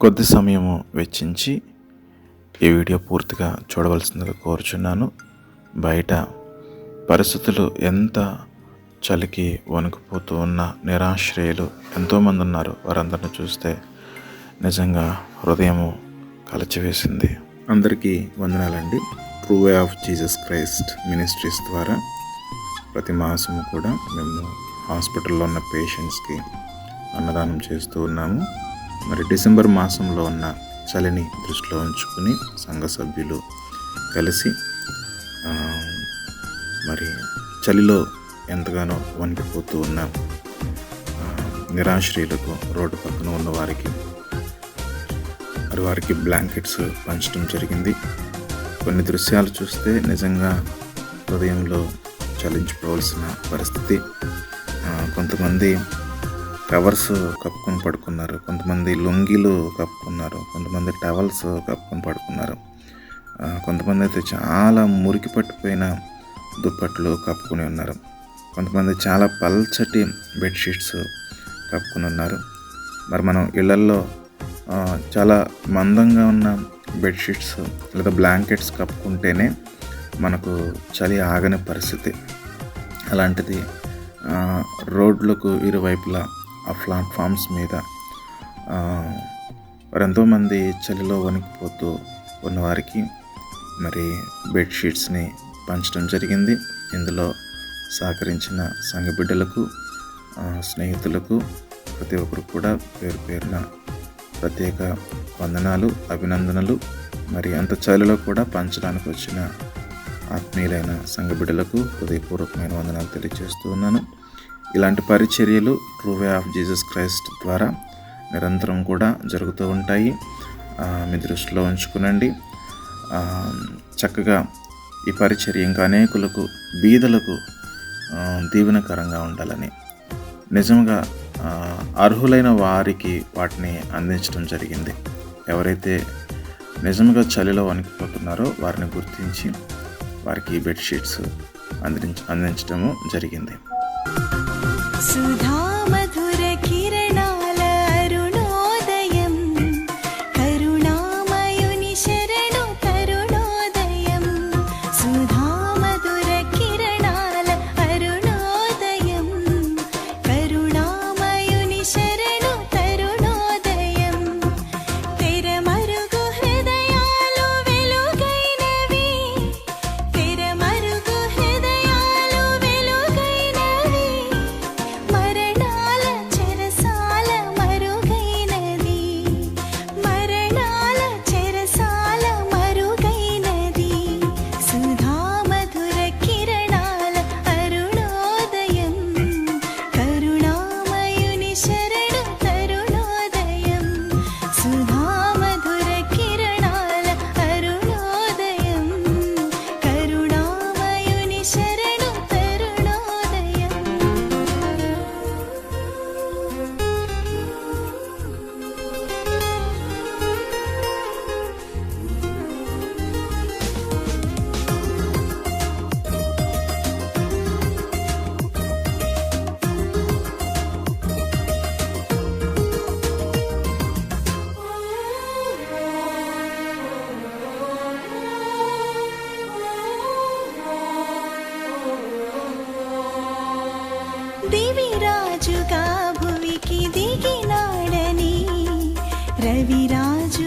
కొద్ది సమయము వెచ్చించి ఈ వీడియో పూర్తిగా చూడవలసిందిగా కోరుచున్నాను. బయట పరిస్థితులు ఎంత చలికి వణుకుపోతూ ఉన్న నిరాశ్రయులు ఎంతోమంది ఉన్నారు వారందరిని చూస్తే నిజంగా హృదయము కలచివేసింది. అందరికీ వందనాలండి. True way of Jesus Christ ministries ద్వారా ప్రతి మాసము కూడా మేము హాస్పిటల్లో ఉన్న పేషెంట్స్కి అన్నదానం చేస్తూ ఉన్నాము. మరి డిసెంబర్ మాసంలో ఉన్న చలిని దృష్టిలో ఉంచుకుని సంఘ సభ్యులు కలిసి మరి చలిలో ఎంతగానో వణికిపోతూ ఉన్న ఆ, నిరాశ్రయులకు రోడ్డు పక్కన ఉన్న వారికి మరి వారికి బ్లాంకెట్స్ పంచడం జరిగింది. కొన్ని దృశ్యాలు చూస్తే నిజంగా హృదయంలో చలించిపోవాల్సిన పరిస్థితి. కొంతమంది కవర్స్ కప్పుకొని పడుకున్నారు. కొంతమంది లొంగిలు కప్పుకున్నారు. కొంతమంది టవల్స్ కప్పుకొని పడుకున్నారు. కొంతమంది అయితే చాలా మురికి పట్టిపోయిన దుప్పట్లు కప్పుకొని ఉన్నారు. కొంతమంది చాలా పల్చటి బెడ్షీట్స్ కప్పుకొని ఉన్నారు. మరి మనం ఇళ్ళల్లో చాలా మందంగా ఉన్న బెడ్షీట్స్ లేదా బ్లాంకెట్స్ కప్పుకుంటేనే మనకు చలి ఆగని పరిస్థితి. అలాంటిది రోడ్లకు ఇరువైపులా ఆ ప్లాట్ఫామ్స్ మీద ఆ, చలిలో వణికిపోతూ ఉన్నవారికి మరి బెడ్షీట్స్ని పంచడం జరిగింది. ఇందులో సహకరించిన సంఘ బిడ్డలకు స్నేహితులకు ప్రతి ఒక్కరు కూడా పేరు పేరున ప్రత్యేక వందనాలు అభినందనలు. మరి అంత చలిలో కూడా పంచడానికి వచ్చిన ఆత్మీయులైన సంఘ బిడ్డలకు హృదయపూర్వకమైన వందనాలు తెలియజేస్తూ ఉన్నాను. ఇలాంటి పరిచర్యలు true way of Jesus Christ ద్వారా నిరంతరం కూడా జరుగుతూ ఉంటాయి. మీ దృష్టిలో ఉంచుకునండి. చక్కగా ఈ పరిచర్య ఇంకా అనేకులకు బీదలకు దీవెనకరంగా ఉండాలని. నిజంగా అర్హులైన వారికి వాటిని అందించడం జరిగింది. ఎవరైతే నిజంగా చలిలో వణికిపోతున్నారో వారిని గుర్తించి వారికి బెడ్షీట్స్ అందించ అందించడము జరిగింది. 似桃 said రవిరాజు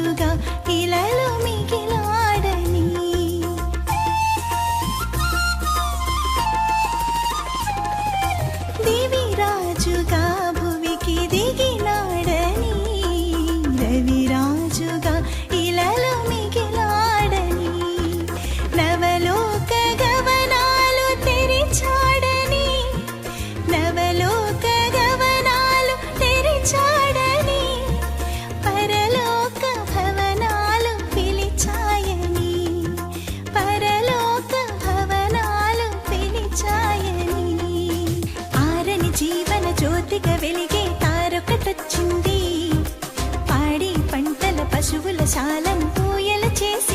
金色。